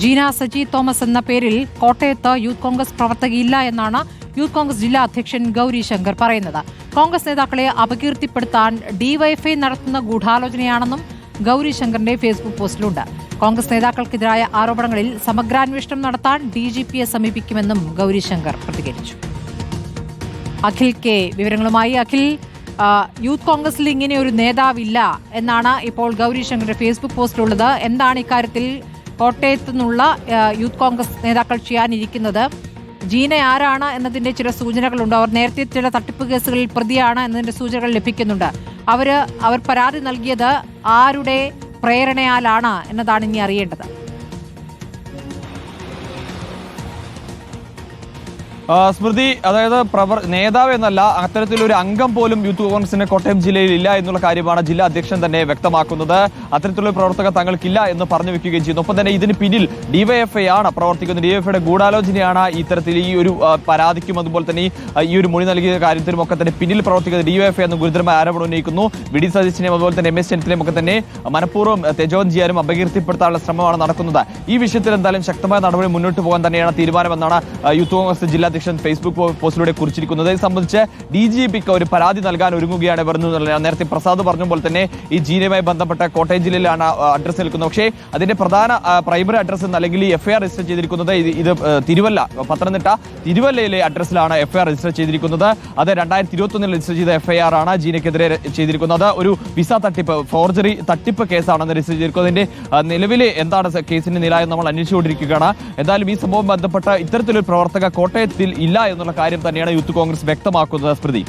Jeena Saji Thomas എന്ന പേരിൽ കോട്ടയത്ത് യൂത്ത് കോൺഗ്രസ് പ്രവർത്തകയില്ല എന്നാണ് യൂത്ത് കോൺഗ്രസ് ജില്ലാ അധ്യക്ഷൻ ഗൗരി ശങ്കർ പറയുന്നത്. കോൺഗ്രസ് നേതാക്കളെ അപകീർത്തിപ്പെടുത്താൻ ഡിവൈഎഫ്ഐ നടത്തുന്ന ഗൂഢാലോചനയാണെന്നും ഗൗരി ശങ്കറിന്റെ ഫേസ്ബുക്ക് പോസ്റ്റിലുണ്ട്. കോൺഗ്രസ് നേതാക്കൾക്കെതിരായ ആരോപണങ്ങളിൽ സമഗ്രാന്വേഷണം നടത്താൻ ഡി ജി പിയെ സമീപിക്കുമെന്നും ഗൗരി ശങ്കർ പ്രതികരിച്ചു. അഖിൽ കെ വിവരങ്ങളുമായി അഖിൽ യൂത്ത് കോൺഗ്രസിൽ ഇങ്ങനെ ഒരു നേതാവില്ല എന്നാണ് ഇപ്പോൾ ഗൗരി ശങ്കറിന്റെ ഫേസ്ബുക്ക് പോസ്റ്റിലുള്ളത്. എന്താണ് ഇക്കാര്യത്തിൽ കോട്ടയത്തു നിന്നുള്ള യൂത്ത് കോൺഗ്രസ് നേതാക്കൾ ചെയ്യാനിരിക്കുന്നത്. ജീന ആരാണ് എന്നതിന്റെ ചില സൂചനകളുണ്ട്. അവർ നേരത്തെ ചില തട്ടിപ്പ് കേസുകളിൽ പ്രതിയാണ് എന്നതിന്റെ സൂചനകൾ ലഭിക്കുന്നുണ്ട്. അവർ അവർ പരാതി നൽകിയത് ആരുടെ പ്രേരണയാലാണ് എന്നതാണ് ഇനി അറിയേണ്ടത്. സ്മൃതി അതായത് പ്രവർ നേതാവ് എന്നല്ല അത്തരത്തിലൊരു അംഗം പോലും യൂത്ത് കോൺഗ്രസിന്റെ കോട്ടയം ജില്ലയിൽ ഇല്ല എന്നുള്ള കാര്യമാണ് ജില്ലാ അധ്യക്ഷൻ തന്നെ വ്യക്തമാക്കുന്നത്. അത്തരത്തിലുള്ള പ്രവർത്തകർ തങ്ങൾക്കില്ല എന്ന് പറഞ്ഞു വെക്കുകയും ചെയ്യുന്നു. ഒപ്പം തന്നെ ഇതിന് പിന്നിൽ ഡിവൈഎഫ്ഐ ആണ് പ്രവർത്തിക്കുന്നത്. ഡിവൈഎഫ്ഐയുടെ ഗൂഢാലോചനയാണ് ഇത്തരത്തിൽ ഈ ഒരു പരാതിക്കും അതുപോലെ തന്നെ ഈ, ഒരു മൊഴി നൽകിയ കാര്യത്തിലും ഒക്കെ തന്നെ പിന്നിൽ പ്രവർത്തിക്കുന്നത് ഡിവൈഎഫ്ഐ എന്ന് ഗുരുതരമായ ആരോപണം ഉന്നയിക്കുന്നു. വി ഡി സതീശിനെയും അതുപോലെ തന്നെ എം എസ് ചെന്നിത്തലയും ഒക്കെ തന്നെ മനഃപൂർവം തെജോൻ ചെയ്യാനും അപകീർത്തിപ്പെടുത്താനുള്ള ശ്രമമാണ് നടക്കുന്നത്. ഈ വിഷയത്തിൽ എന്തായാലും ശക്തമായ നടപടി മുന്നോട്ട് പോകാൻ തന്നെയാണ് തീരുമാനമെന്നാണ് യൂത്ത് കോൺഗ്രസ് ജില്ലാ അധ്യക്ഷൻ ഫേസ്ബുക്ക് പോസ്റ്റിലൂടെ കുറിച്ചിരിക്കുന്നത് ഇത് സംബന്ധിച്ച് ഡി ജി പിക്ക് ഒരു പരാതി നൽകാൻ ഒരുങ്ങുകയാണ് ഇവർ നേരത്തെ പ്രസാദ് പറഞ്ഞ പോലെ തന്നെ ഈ ജീനയുമായി ബന്ധപ്പെട്ട കോട്ടയം ജില്ലയിലാണ് അഡ്രസ്സ് നിൽക്കുന്നത്. പക്ഷേ അതിന്റെ പ്രധാന പ്രൈമറി അഡ്രസ് എന്ന് അല്ലെങ്കിൽ എഫ്ഐആർ രജിസ്റ്റർ ചെയ്തിരിക്കുന്നത് ഇത് തിരുവല്ല പത്തനംതിട്ട തിരുവല്ലയിലെ അഡ്രസ്സിലാണ് എഫ്ഐആർ രജിസ്റ്റർ ചെയ്തിരിക്കുന്നത്. അത് രണ്ടായിരത്തി ഇരുപത്തൊന്നിൽ രജിസ്റ്റർ ചെയ്ത എഫ്ഐആർ ആണ് ജീനയ്ക്കെതിരെ ചെയ്തിരിക്കുന്നത്. ഒരു വിസ തട്ടിപ്പ് ഫോർജറി തട്ടിപ്പ് കേസാണെന്ന് രജിസ്റ്റർ ചെയ്തിരിക്കുന്നത്. അതിന്റെ നിലവിലെ എന്താണ് കേസിന്റെ നില എന്ന് നമ്മൾ അന്വേഷിച്ചുകൊണ്ടിരിക്കുകയാണ്. എന്തായാലും ഈ സംഭവം ബന്ധപ്പെട്ട ഇത്തരത്തിലൊരു പ്രവർത്തക കോട്ടയത്തിൽ ഇല്ല എന്നുള്ള കാര്യം തന്നെയാണ് യൂത്ത് കോൺഗ്രസ് വ്യക്തമാക്കുന്നത് സ്മൃതി